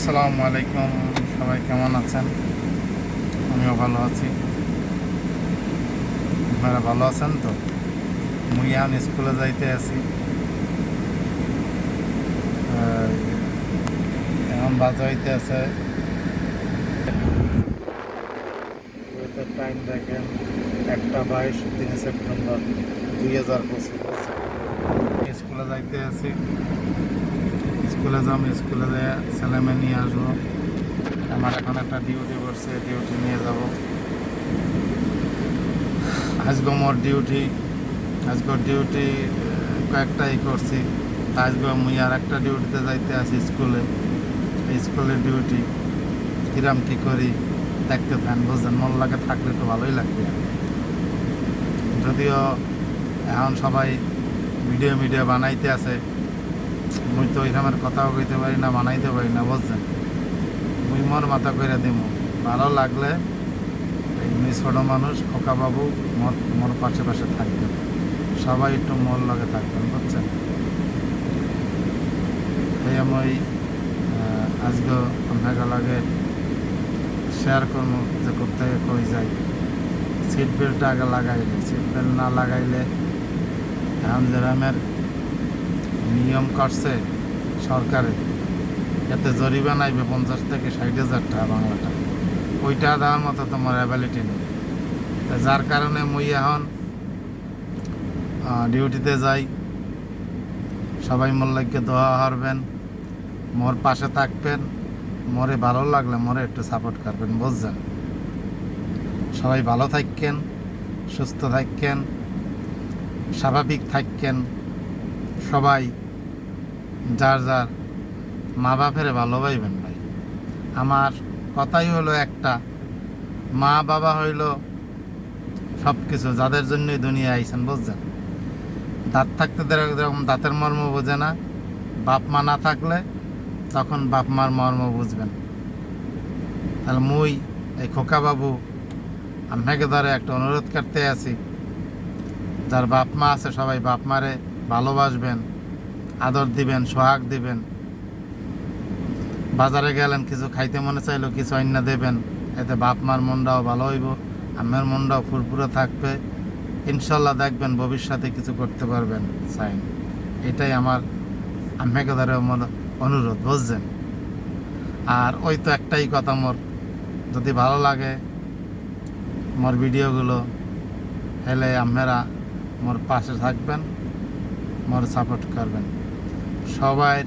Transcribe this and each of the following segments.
আসসালামু আলাইকুম। সবাই কেমন আছেন? আমিও ভালো আছি। আপনারা ভালো আছেন তো? মুই এখন স্কুলে যাইতে আছি এখন বাজে হইতে আছে। টাইম দেখেন, একটা বাইশ তিন সেপ্টেম্বর দুই হাজার পঁচিশ। স্কুলে যাইতে আছি স্কুলে যাম, স্কুলে যেয়ে ছেলে মেয়ে নিয়ে আসব। আমার এখন একটা ডিউটি করছে ডিউটি নিয়ে যাব। আজকে মোর ডিউটি আজকে ডিউটি কয়েকটাই করছি। আজকে মুই আর একটা ডিউটিতে যাইতে আছি স্কুলে। স্কুলের ডিউটি কিরাম কি করি, দেখতে ফ্যান বুঝছেন? মন লাগে থাকলে একটু ভালোই লাগবে। যদিও এখন সবাই ভিডিও মিডিয়া বানাইতে আছে মুই তো ওইরকমের কথাও কইতে পারি না, মানাইতে পারি না, বুঝছেন? মুই মোর মাথা কইরা দিব ভালো লাগলে এই মুই ছোট মানুষ, খোকা বাবু, মোর মোর পাশে পাশে থাকবেন সবাই একটু মোর লগে থাকবেন, বুঝছেন? এই আমি আজকে আপনাকে লাগে শেয়ার করব যে কোথায় কই যাই। সিট বেল্ট আগে লাগাইলে সিট বেল্ট না লাগাইলে এখন যেরকমের নিয়ম করছে সরকারে এতে জরিমানা আইবে পঞ্চাশ থেকে ষাট হাজার টাকা বাংলাটা ওইটা দেওয়ার মতো তোমার অ্যাবিলিটি নেই। যার কারণে মুই এখন ডিউটিতে যাই। সবাই লাগে দোয়া হারবেন মোর পাশে থাকবেন। মরে ভালো লাগলে মরে একটু সাপোর্ট করবেন, বুঝছেন? সবাই ভালো থাকেন সুস্থ থাকেন স্বাভাবিক থাকেন সবাই, যার যার মা বাপের ভালোবাসবেন ভাই। আমার কথাই হলো একটা মা বাবা হইল সব কিছু যাদের জন্যই দুনিয়া আইছেন, বুঝছেন? দাঁত থাকতে যেরকম দাঁতের মর্ম বোঝে না। বাপ মা না থাকলে তখন বাপ মার মর্ম বুঝবেন। তাহলে মুই, এই খোকা বাবু আপনাকে ধরে একটা অনুরোধ করতে আছি। যার বাপ মা আছে, সবাই বাপ মারে ভালোবাসবেন, আদর দিবেন, সোহাগ দিবেন। বাজারে গেলেন, কিছু খাইতে মনে চাইলো, কিছু অন্য দেবেন। এতে বাপ, মার মনটাও ভালো হইব আমের মনটাও ফুরফুরে থাকবে। ইনশাল্লাহ দেখবেন ভবিষ্যতে কিছু করতে পারবেন, সাইন। এটাই আমার আম্মাকে ধরে মনে, অনুরোধ, বুঝছেন? আর ওই তো একটাই কথা মোর, যদি ভালো লাগে মোর ভিডিওগুলো হেলে আপনারা মোর পাশে থাকবেন। মোর সাপোর্ট করবেন। সবাই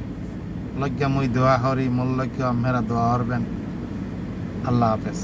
লজ্ঞা মুই দোয়া হরি মোর আপনারা দোয়া হরবেন আল্লাহ হাফেজ।